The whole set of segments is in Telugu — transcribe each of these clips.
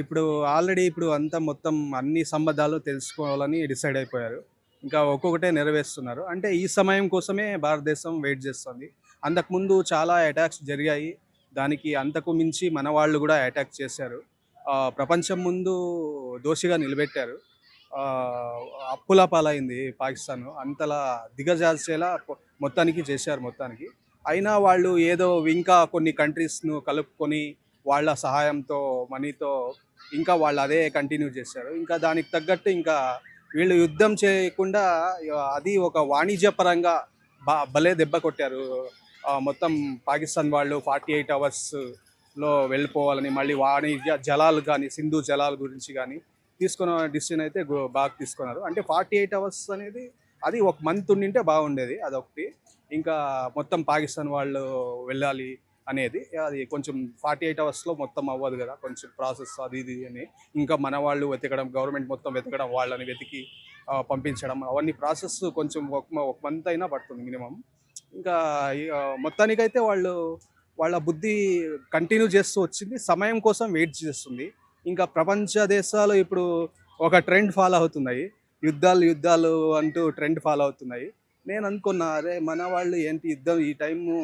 ఇప్పుడు ఆల్రెడీ ఇప్పుడు అంతా మొత్తం అన్ని సంబంధాలు తెలుసుకోవాలని డిసైడ్ అయిపోయారు. ఇంకా ఒక్కొక్కటే నెరవేరుస్తున్నారు. అంటే ఈ సమయం కోసమే భారతదేశం వెయిట్ చేస్తుంది. అంతకుముందు చాలా అటాక్స్ జరిగాయి. దానికి అంతకు మించి మన వాళ్ళు కూడా అటాక్ చేశారు. ప్రపంచం ముందు దోషిగా నిలబెట్టారు. ఆహ్, అప్పుల పాలైంది పాకిస్తాన్. అంతలా దిగజార్చేలా మొత్తానికి చేశారు మొత్తానికి. అయినా వాళ్ళు ఏదో ఇంకా కొన్ని కంట్రీస్‌ను కలుపుకొని వాళ్ళ సహాయంతో, మనీతో ఇంకా వాళ్ళు అదే కంటిన్యూ చేశారు. ఇంకా దానికి తగ్గట్టు ఇంకా వీళ్ళు యుద్ధం చేయకుండా అది ఒక వాణిజ్యపరంగా బా భలే దెబ్బ కొట్టారు. మొత్తం పాకిస్తాన్ వాళ్ళు 48 అవర్స్‌లో వెళ్ళిపోవాలని, మళ్ళీ వాణిజ్య జలాలు కానీ సింధు జలాల గురించి కానీ తీసుకున్న డిసిషన్ అయితే బాగా తీసుకున్నారు. అంటే 48 అవర్స్ అనేది అది ఒక మంత్ ఉండింటే బాగుండేది అదొకటి. ఇంకా మొత్తం పాకిస్తాన్ వాళ్ళు వెళ్ళాలి అనేది అది కొంచెం 48 అవర్స్‌లో మొత్తం అవ్వదు కదా కొంచెం ప్రాసెస్ అది ఇది అని. ఇంకా మన వాళ్ళు వెతకడం, గవర్నమెంట్ మొత్తం వెతకడం, వాళ్ళని వెతికి పంపించడం అవన్నీ ప్రాసెస్ కొంచెం ఒక మ ఒక మంత్ అయినా పడుతుంది మినిమమ్. ఇంకా మొత్తానికైతే వాళ్ళు వాళ్ళ బుద్ధి కంటిన్యూ చేస్తూ వచ్చింది. సమయం కోసం వెయిట్ చేస్తుంది. ఇంకా ప్రపంచ దేశాలు ఇప్పుడు ఒక ట్రెండ్ ఫాలో అవుతున్నాయి. యుద్ధాలు, యుద్ధాలు అంటూ ట్రెండ్ ఫాలో అవుతున్నాయి. నేను అనుకున్నా అరే! మన వాళ్ళు ఏంటి యుద్ధం ఈ టైము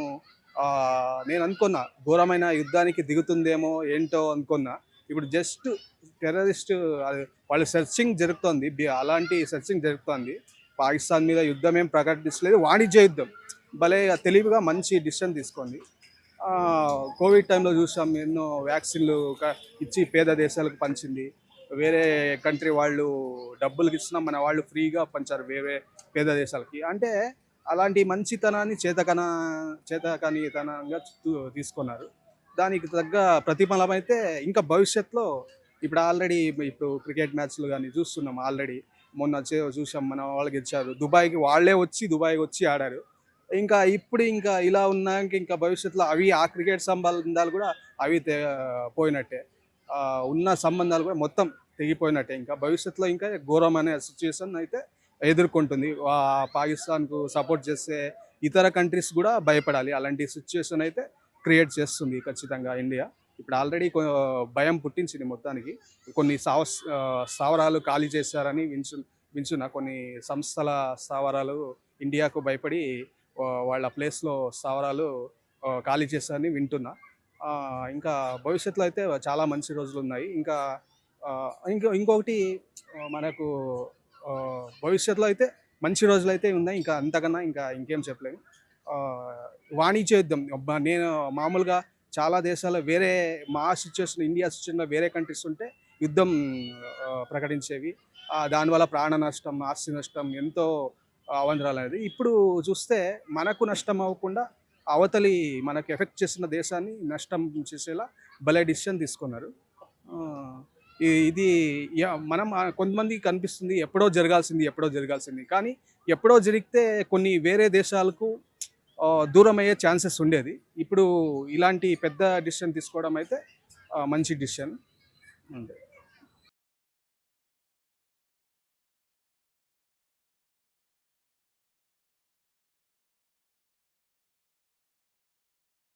నేను అనుకున్నా ఘోరమైన యుద్ధానికి దిగుతుందేమో ఏంటో అనుకున్నా. ఇప్పుడు జస్ట్ టెర్రరిస్ట్ అది వాళ్ళ సెర్చింగ్ జరుగుతోంది. అలాంటి సెర్చింగ్ జరుగుతోంది. పాకిస్తాన్ మీద యుద్ధం ఏం ప్రకటించలేదు. వాణిజ్య యుద్ధం. భలే తెలివిగా మంచి డిసిషన్ తీసుకోండి కోవిడ్ టైంలో చూసాం ఎన్నో వ్యాక్సిన్‌లు ఇచ్చి పేద దేశాలకు పంచింది. వేరే కంట్రీ వాళ్ళు డబ్బులకి ఇచ్చినా మన వాళ్ళు ఫ్రీగా పంచారు వేరే పేద దేశాలకి. అంటే అలాంటి మంచితనాన్ని చేతకన చేతకనితనంగా తీసుకున్నారు. దానికి తగ్గ ప్రతిఫలమైతే ఇంకా భవిష్యత్తులో ఇప్పుడు ఆల్రెడీ ఇప్పుడు క్రికెట్ మ్యాచ్‌లు కానీ చూస్తున్నాం ఆల్రెడీ. మొన్న చే చూసాం మన వాళ్ళు గెలిచారు. దుబాయ్‌కి వాళ్ళే వచ్చి దుబాయ్‌కి వచ్చి ఆడారు. ఇంకా ఇప్పుడు ఇంకా ఇలా ఉన్నాక ఇంకా భవిష్యత్తులో అవి ఆ క్రికెట్ సంబంధాలు కూడా అవి తె పోయినట్టే. ఉన్న సంబంధాలు కూడా మొత్తం తెగిపోయినట్టే ఇంకా. భవిష్యత్తులో ఇంకా ఘోరమైన సిచ్యువేషన్ అయితే ఎదుర్కొంటుంది. పాకిస్తాన్‌కు సపోర్ట్ చేసే ఇతర కంట్రీస్ కూడా భయపడాలి. అలాంటి సిచ్యువేషన్ అయితే క్రియేట్ చేస్తుంది ఖచ్చితంగా ఇండియా. ఇప్పుడు ఆల్రెడీ భయం పుట్టించింది మొత్తానికి. కొన్ని సావస్ స్థావరాలు ఖాళీ చేశారని వించు వించున్న కొన్ని సంస్థల స్థావరాలు ఇండియాకు భయపడి వాళ్ళ ప్లేస్‌లో స్థావరాలు ఖాళీ చేశారని వింటున్నా. ఇంకా భవిష్యత్తులో అయితే చాలా మంచి రోజులు ఉన్నాయి ఇంకా ఇంకో ఇంకొకటి మనకు భవిష్యత్తులో అయితే మంచి రోజులైతే ఉన్నాయి. ఇంకా అంతకన్నా ఇంకా ఇంకేం చెప్పలేము వాణిజ్య యుద్ధం నేను మామూలుగా చాలా దేశాల్లో వేరే మా సిచ్యువేషన్ ఇండియా సిచ్యువేషన్లో వేరే కంట్రీస్ ఉంటే యుద్ధం ప్రకటించేవి. దానివల్ల ప్రాణ నష్టం, ఆస్తి నష్టం ఎంతో అవాంతరాలనేది. ఇప్పుడు చూస్తే మనకు నష్టం అవ్వకుండా అవతలి మనకు ఎఫెక్ట్ చేసిన దేశాన్ని నష్టం చేసేలా భలే డిసిషన్ తీసుకున్నారు. ఇది య మనం కొంతమందికి కనిపిస్తుంది ఎప్పుడో జరగాల్సింది, ఎప్పుడో జరగాల్సింది. కానీ ఎప్పుడో జరిగితే కొన్ని వేరే దేశాలకు దూరం దూరమయ్యే ఛాన్సెస్ ఉండేది. ఇప్పుడు ఇలాంటి పెద్ద డిసిషన్ తీసుకోవడం అయితే మంచి డిసిషన్. అంతే.